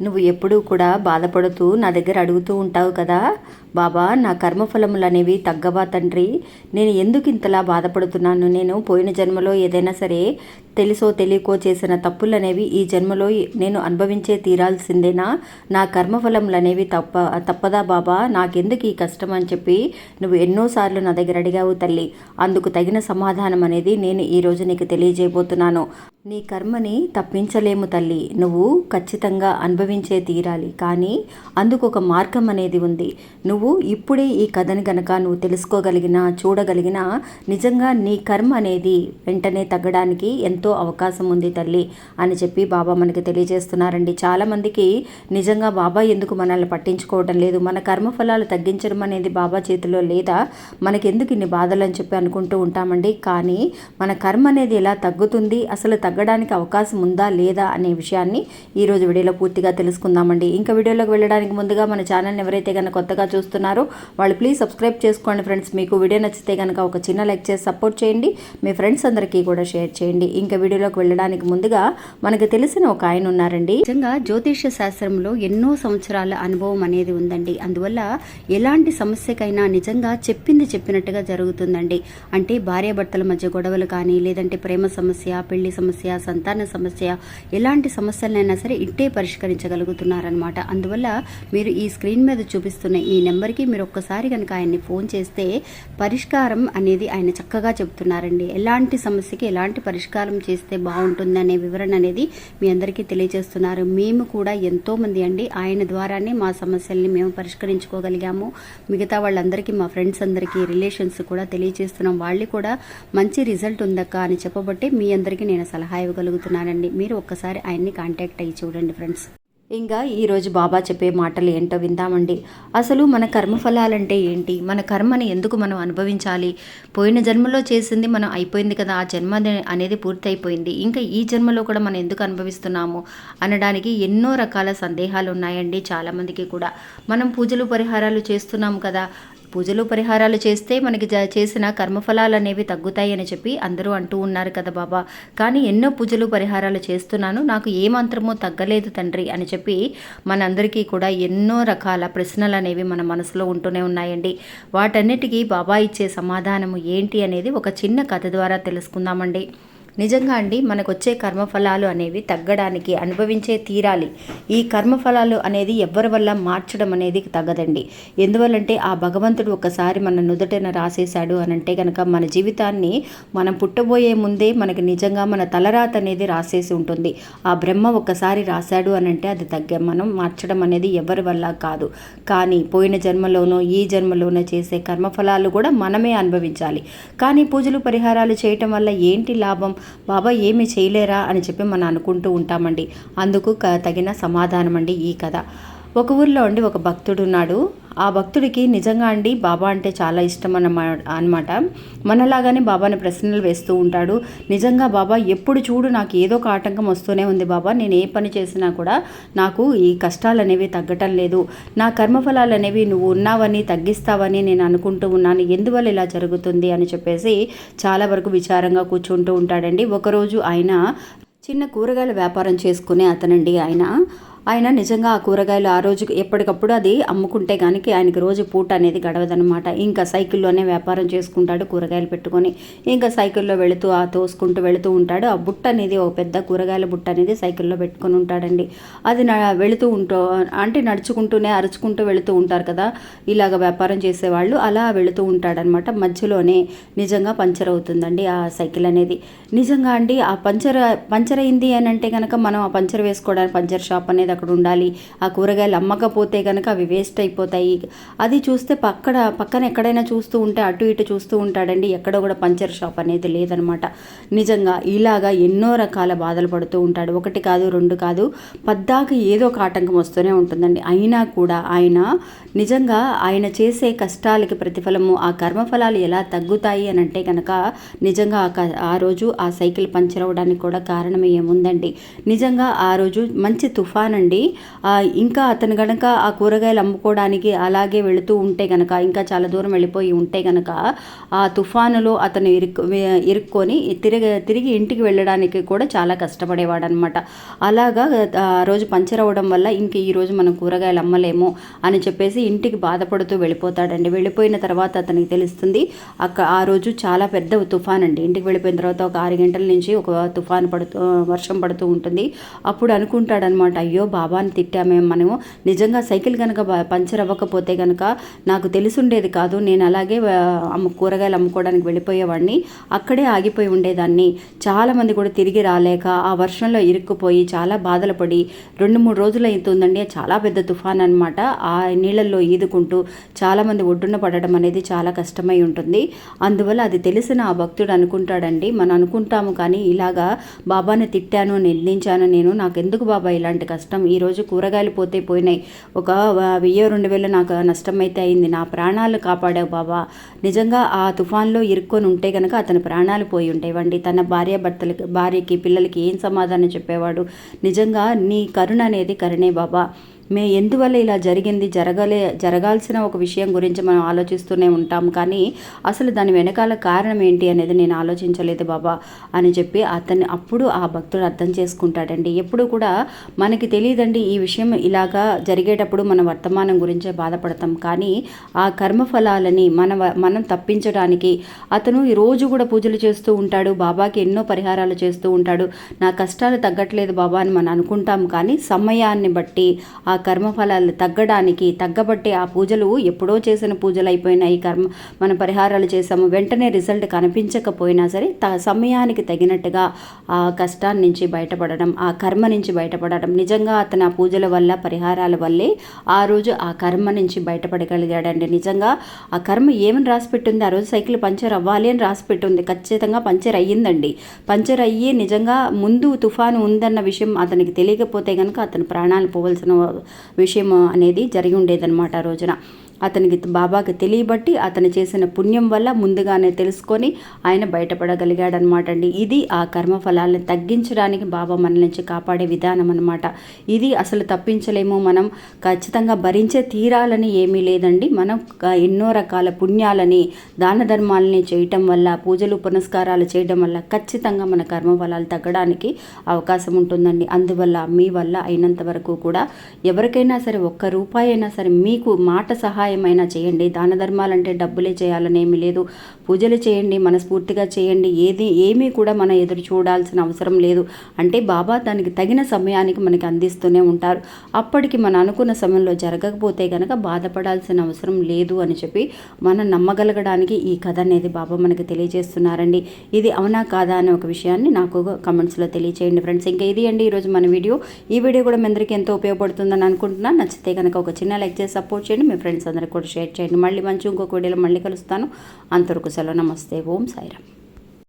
నువ్వు ఎప్పుడూ కూడా బాధపడుతూ నా దగ్గర అడుగుతూ ఉంటావు కదా? బాబా నా కర్మఫలములు అనేవి తగ్గవా తండ్రి? నేను ఎందుకు ఇంతలా బాధపడుతున్నాను? నేను పోయిన జన్మలో ఏదైనా సరే తెలుసో తెలియకో చేసిన తప్పులు అనేవి ఈ జన్మలో నేను అనుభవించే తీరాల్సిందేనా? నా కర్మఫలములు అనేవి తప్ప తప్పదా బాబా? నాకెందుకు ఈ కష్టం అని చెప్పి నువ్వు ఎన్నోసార్లు నా దగ్గర అడిగావు తల్లి. అందుకు తగిన సమాధానం అనేది నేను ఈరోజు నీకు తెలియజేయబోతున్నాను. నీ కర్మని తప్పించలేము తల్లి. నువ్వు ఖచ్చితంగా అనుభవించే తీరాలి. కానీ అందుకు ఒక మార్గం అనేది ఉంది. నువ్వు ఇప్పుడే ఈ కథని గనక నువ్వు తెలుసుకోగలిగినా చూడగలిగినా నిజంగా నీ కర్మ అనేది వెంటనే తగ్గడానికి ఎంతో అవకాశం ఉంది తల్లి అని చెప్పి బాబా మనకి తెలియజేస్తున్నారండి. చాలామందికి నిజంగా బాబా ఎందుకు మనల్ని పట్టించుకోవడం లేదు? మన కర్మఫలాలు తగ్గించడం అనేది బాబా చేతిలో లేదా? మనకెందుకు ఇన్ని బాధలు అని చెప్పి అనుకుంటూ ఉంటామండి. కానీ మన కర్మ అనేది ఎలా తగ్గుతుంది? అసలు తగ్గడానికి అవకాశం ఉందా లేదా అనే విషయాన్ని ఈరోజు వీడియోలో పూర్తిగా తెలుసుకుందామండి. ఇంకా వీడియోలోకి వెళ్ళడానికి ముందుగా మన ఛానల్ని ఎవరైతే కనుక కొత్తగా చూస్తున్నారో వాళ్ళు ప్లీజ్ సబ్స్క్రైబ్ చేసుకోండి ఫ్రెండ్స్. మీకు వీడియో నచ్చితే కనుక ఒక చిన్న లైక్ చేసి సపోర్ట్ చేయండి. మీ ఫ్రెండ్స్ అందరికీ కూడా షేర్ చేయండి. ఇంకా వీడియోలోకి వెళ్ళడానికి ముందుగా మనకు తెలిసిన ఒక ఆయన ఉన్నారండి. నిజంగా జ్యోతిష శాస్త్రంలో ఎన్నో సంవత్సరాల అనుభవం అనేది ఉందండి. అందువల్ల ఎలాంటి సమస్యకైనా నిజంగా చెప్పింది చెప్పినట్టుగా జరుగుతుందండి. అంటే భార్యాభర్తల మధ్య గొడవలు కానీ లేదంటే ప్రేమ సమస్య పెళ్ళి సమస్య సంతాన సమస్య ఎలాంటి సమస్యలైనా సరే ఇట్టే పరిష్కరించగలుగుతున్నారనమాట అందువల్ల మీరు ఈ స్క్రీన్ మీద చూపిస్తున్న ఈ నెంబర్కి మీరు ఒక్కసారి కనుక ఆయన్ని ఫోన్ చేస్తే పరిష్కారం అనేది ఆయన చక్కగా చెప్తున్నారండి ఎలాంటి సమస్యకి ఎలాంటి పరిష్కారం చేస్తే బాగుంటుంది అనే వివరణ అనేది మీ అందరికీ తెలియజేస్తున్నారు. మేము కూడా ఎంతోమంది అండి ఆయన ద్వారానే మా సమస్యల్ని మేము పరిష్కరించుకోగలిగాము. మిగతా వాళ్ళందరికీ మా ఫ్రెండ్స్ అందరికీ రిలేషన్స్ కూడా తెలియజేస్తున్నాం. వాళ్ళు కూడా మంచి రిజల్ట్ ఉందక్క అని చెప్పబట్టి మీ అందరికీ నేను సలహా ఇవ్వగలుగుతున్నానండి మీరు ఒక్కసారి ఆయన్ని కాంటాక్ట్ అయ్యి చూడండి ఫ్రెండ్స్. ఇంకా ఈరోజు బాబా చెప్పే మాటలు ఏంటో విందామండి. అసలు మన కర్మఫలాలంటే ఏంటి? మన కర్మని ఎందుకు మనం అనుభవించాలి? పోయిన జన్మలో చేసింది మనం అయిపోయింది కదా. ఆ జన్మ అనేది పూర్తి అయిపోయింది ఇంకా ఈ జన్మలో కూడా మనం ఎందుకు అనుభవిస్తున్నాము? అనడానికి ఎన్నో రకాల సందేహాలు ఉన్నాయండి చాలామందికి కూడా. మనం పూజలు పరిహారాలు చేస్తున్నాము కదా. పూజలు పరిహారాలు చేస్తే మనకి జ- చేసిన కర్మఫలాలు అనేవి తగ్గుతాయి అని చెప్పి అందరూ అంటూ ఉన్నారు కదా బాబా. కానీ ఎన్నో పూజలు పరిహారాలు చేస్తున్నాను నాకు ఏ మంత్రమో తగ్గలేదు తండ్రి అని చెప్పి మనందరికీ కూడా ఎన్నో రకాల ప్రశ్నలు అనేవి మన మనసులో ఉంటూనే ఉన్నాయండి. వాటన్నిటికీ బాబా ఇచ్చే సమాధానము ఏంటి అనేది ఒక చిన్న కథ ద్వారా తెలుసుకుందామండి. నిజంగా అండి మనకు వచ్చే కర్మఫలాలు అనేవి తగ్గడానికి అనుభవించే తీరాలి. ఈ కర్మఫలాలు అనేది ఎవరి వల్ల మార్చడం అనేది తగ్గదండి. ఎందువల్లంటే ఆ భగవంతుడు ఒకసారి మన నుదుటన రాసేశాడు అని అంటే కనుక మన జీవితాన్ని మనం పుట్టబోయే ముందే మనకి నిజంగా మన తలరాత అనేది రాసేసి ఉంటుంది. ఆ బ్రహ్మ ఒకసారి రాశాడు అని అంటే అది తగ్గ మనం మార్చడం అనేది ఎవరి వల్ల కాదు. కానీ పోయిన జన్మలోనో ఈ జన్మలోనో చేసే కర్మఫలాలు కూడా మనమే అనుభవించాలి. కానీ పూజలు పరిహారాలు చేయటం వల్ల ఏంటి లాభం? బాబా ఏమి చేయలేరా అని చెప్పి మనం అనుకుంటూ ఉంటామండి. అందుకు క- తగిన సమాధానం అండి ఈ కథ. ఒక ఊర్లో ఉండి ఒక భక్తుడు ఉన్నాడు. ఆ భక్తుడికి నిజంగా అండి బాబా అంటే చాలా ఇష్టం అన్నమా అనమాట మనలాగానే బాబాని ప్రశ్నలు వేస్తూ ఉంటాడు. నిజంగా బాబా ఎప్పుడు చూడు నాకు ఏదో ఒక ఆటంకం వస్తూనే ఉంది బాబా. నేను ఏ పని చేసినా కూడా నాకు ఈ కష్టాలు అనేవి తగ్గటం లేదు. నా కర్మఫలాలు అనేవి నువ్వు ఉన్నావని తగ్గిస్తావని నేను అనుకుంటూ ఉన్నాను. ఎందువల్ల ఇలా జరుగుతుంది అని చెప్పేసి చాలా వరకు విచారంగా కూర్చుంటూ ఉంటాడండి. ఒకరోజు ఆయన చిన్న కూరగాయల వ్యాపారం చేసుకునే అతనండి ఆయన. ఆయన నిజంగా ఆ కూరగాయలు ఆ రోజుకి ఎప్పటికప్పుడు అది అమ్ముకుంటే కనుక ఆయనకి రోజు పూట అనేది గడవదనమాట ఇంకా సైకిల్లోనే వ్యాపారం చేసుకుంటాడు కూరగాయలు పెట్టుకొని. ఇంకా సైకిల్లో వెళుతూ ఆ తోసుకుంటూ వెళుతూ ఉంటాడు. ఆ బుట్ట అనేది ఒక పెద్ద కూరగాయల బుట్ట అనేది సైకిల్లో పెట్టుకొని ఉంటాడండి. అది వెళుతూ ఉంటూ అంటే నడుచుకుంటూనే అరుచుకుంటూ వెళుతూ ఉంటారు కదా. ఇలాగ వ్యాపారం చేసేవాళ్ళు అలా వెళుతూ ఉంటాడనమాట మధ్యలోనే నిజంగా పంచర్ అవుతుందండి ఆ సైకిల్ అనేది. నిజంగా అండి ఆ పంచర్ పంచర్ అయింది అని అంటే కనుక మనం ఆ పంచర్ వేసుకోవడానికి పంచర్ షాప్ అనేది అక్కడ ఉండాలి. ఆ కూరగాయలు అమ్మకపోతే కనుక అవి వేస్ట్ అయిపోతాయి. అది చూస్తే పక్కడ పక్కన ఎక్కడైనా చూస్తూ ఉంటే అటు ఇటు చూస్తూ ఉంటాడండి. ఎక్కడ కూడా పంచర్ షాప్ అనేది లేదనమాట. నిజంగా ఇలాగా ఎన్నో రకాల బాధలు పడుతూ ఉంటాడు. ఒకటి కాదు రెండు కాదు పద్దాక ఏదో ఒక ఆటంకం వస్తూనే ఉంటుందండి. అయినా కూడా ఆయన నిజంగా ఆయన చేసే కష్టాలకి ప్రతిఫలము ఆ కర్మఫలాలు ఎలా తగ్గుతాయి అని అంటే కనుక నిజంగా ఆ ఆ రోజు ఆ సైకిల్ పంచర్ అవ్వడానికి కూడా కారణం ఏముందండి? నిజంగా ఆ రోజు మంచి తుఫాన్ అండి అండి ఇంకా అతను గనక ఆ కూరగాయలు అమ్ముకోవడానికి అలాగే వెళుతూ ఉంటే గనక ఇంకా చాలా దూరం వెళ్ళిపోయి ఉంటే గనక ఆ తుఫానులో అతను ఇరుక్కు ఇరుక్కొని తిరిగి తిరిగి ఇంటికి వెళ్ళడానికి కూడా చాలా కష్టపడేవాడు అనమాట అలాగా ఆ రోజు పంచర్ అవ్వడం వల్ల ఇంక ఈ రోజు మనం కూరగాయలు అమ్మలేము అని చెప్పేసి ఇంటికి బాధపడుతూ వెళ్ళిపోతాడండి. వెళ్ళిపోయిన తర్వాత అతనికి తెలుస్తుంది అక్క ఆ రోజు చాలా పెద్ద తుఫాన్ అండి ఇంటికి వెళ్ళిపోయిన తర్వాత ఒక ఆరు గంటల నుంచి ఒక తుఫాన్ పడుతూ వర్షం పడుతూ ఉంటుంది. అప్పుడు అనుకుంటాడనమాట అయ్యో బాబాని తిట్టామే. మనము నిజంగా సైకిల్ కనుక పంచర్ అవ్వకపోతే కనుక నాకు తెలిసుండేది కాదు. నేను అలాగే అమ్ము కూరగాయలు అమ్ముకోవడానికి వెళ్ళిపోయేవాడిని. అక్కడే ఆగిపోయి ఉండేదాన్ని. చాలామంది కూడా తిరిగి రాలేక ఆ వర్షంలో ఇరుక్కుపోయి చాలా బాధలు పడి రెండు మూడు రోజులు అవుతుందండి. చాలా పెద్ద తుఫాన్ అనమాట ఆ నీళ్ళల్లో ఈదుకుంటూ చాలామంది ఒడ్డున పడడం అనేది చాలా కష్టమై ఉంటుంది. అందువల్ల అది తెలిసిన ఆ భక్తుడు అనుకుంటాడండి. మనం అనుకుంటాము కానీ ఇలాగా బాబాని తిట్టాను నిందించాను నేను నాకు ఎందుకు బాబా ఇలాంటి కష్టం ఈరోజు కూరగాయలు పోతే పోయినాయి. ఒక వెయ్యి వెయ్యో రెండు వేలు నాకు నష్టం అయితే అయింది. నా ప్రాణాలు కాపాడావు బాబా. నిజంగా ఆ తుఫాన్లో ఇరుక్కొని ఉంటే కనుక అతని ప్రాణాలు పోయి ఉండేవండి. తన భార్య భర్తలకి భార్యకి పిల్లలకి ఏం సమాధానం చెప్పేవాడు? నిజంగా నీ కరుణ అనేది కరుణే బాబా. మే ఎందువల్ల ఇలా జరిగింది? జరగలే జరగాల్సిన ఒక విషయం గురించి మనం ఆలోచిస్తూనే ఉంటాం కానీ అసలు దాని వెనకాల కారణం ఏంటి అనేది నేను ఆలోచించలేదు బాబా అని చెప్పి అతన్ని అప్పుడు ఆ భక్తుడు అర్థం చేసుకుంటాడండి. ఎప్పుడు కూడా మనకి తెలియదండి ఈ విషయం ఇలాగా జరిగేటప్పుడు మన వర్తమానం గురించే బాధపడతాం. కానీ ఆ కర్మఫలాలని మన మనం తప్పించడానికి అతను ఈ రోజు కూడా పూజలు చేస్తూ ఉంటాడు. బాబాకి ఎన్నో పరిహారాలు చేస్తూ ఉంటాడు. నా కష్టాలు తగ్గట్లేదు బాబా అని మనం అనుకుంటాం. కానీ సమయాన్ని బట్టి ఆ కర్మఫలాలు తగ్గడానికి తగ్గబట్టి ఆ పూజలు ఎప్పుడో చేసిన పూజలు అయిపోయినాయి. కర్మ మన పరిహారాలు చేసాము వెంటనే రిజల్ట్ కనిపించకపోయినా సరే త సమయానికి తగినట్టుగా ఆ కష్టాన్ని నుంచి బయటపడడం ఆ కర్మ నుంచి బయటపడడం నిజంగా అతను ఆ పూజల వల్ల పరిహారాల వల్లే ఆ రోజు ఆ కర్మ నుంచి బయటపడగలిగాడండి. నిజంగా ఆ కర్మ ఏమని రాసిపెట్టింది? ఆ రోజు సైకిల్ పంచర్ అవ్వాలి అని రాసిపెట్టింది. ఖచ్చితంగా పంచర్ అయ్యిందండి. పంచర్ అయ్యి నిజంగా ముందు తుఫాను ఉందన్న విషయం అతనికి తెలియకపోతే కనుక అతను ప్రాణాలు పోవలసిన విషయం అనేది జరిగి ఉండేదన్నమాట ఆ రోజున. అతనికి బాబాకి తెలియబట్టి అతను చేసిన పుణ్యం వల్ల ముందుగానే తెలుసుకొని ఆయన బయటపడగలిగాడనమాట అండి. ఇది ఆ కర్మఫలాలను తగ్గించడానికి బాబా మన నుంచి కాపాడే విధానం అనమాట ఇది అసలు తప్పించలేము. మనం ఖచ్చితంగా భరించే తీరాలని ఏమీ లేదండి. మనం ఎన్నో రకాల పుణ్యాలని దాన ధర్మాలని చేయటం వల్ల పూజలు పునస్కారాలు చేయడం వల్ల ఖచ్చితంగా మన కర్మఫలాలు తగ్గడానికి అవకాశం ఉంటుందండి. అందువల్ల మీ వల్ల అయినంత వరకు కూడా ఎవరికైనా సరే ఒక్క రూపాయి అయినా సరే మీకు మాట సహాయం సహాయమైనా చేయండి. దాన ధర్మాలంటే డబ్బులే చేయాలని ఏమీ లేదు. పూజలు చేయండి మనస్ఫూర్తిగా చేయండి. ఏది ఏమీ కూడా మనం ఎదురు చూడాల్సిన అవసరం లేదు. అంటే బాబా దానికి తగిన సమయానికి మనకి అందిస్తూనే ఉంటారు. అప్పటికి మనం అనుకున్న సమయంలో జరగకపోతే కనుక బాధపడాల్సిన అవసరం లేదు అని చెప్పి మనం నమ్మగలగడానికి ఈ కథ అనేది బాబా మనకి తెలియజేస్తున్నారండి. ఇది అవునా కాదా అనే ఒక విషయాన్ని నాకు కమెంట్స్లో తెలియచేయండి ఫ్రెండ్స్. ఇంకా ఇది అండి ఈరోజు మన వీడియో. ఈ వీడియో కూడా మీ అందరికీ ఎంతో ఉపయోగపడుతుందని అనుకుంటున్నాను నచ్చితే కనుక ఒక చిన్న లైక్ చేసి సపోర్ట్ చేయండి. మీ ఫ్రెండ్స్ అందరికి కూడా షేర్ చేయండి. మళ్ళీ మంచి ఇంకొక వీడియోలో మళ్ళీ కలుస్తాను. అంతవరకు సెలవు నమస్తే. ఓం సాయిరామ్.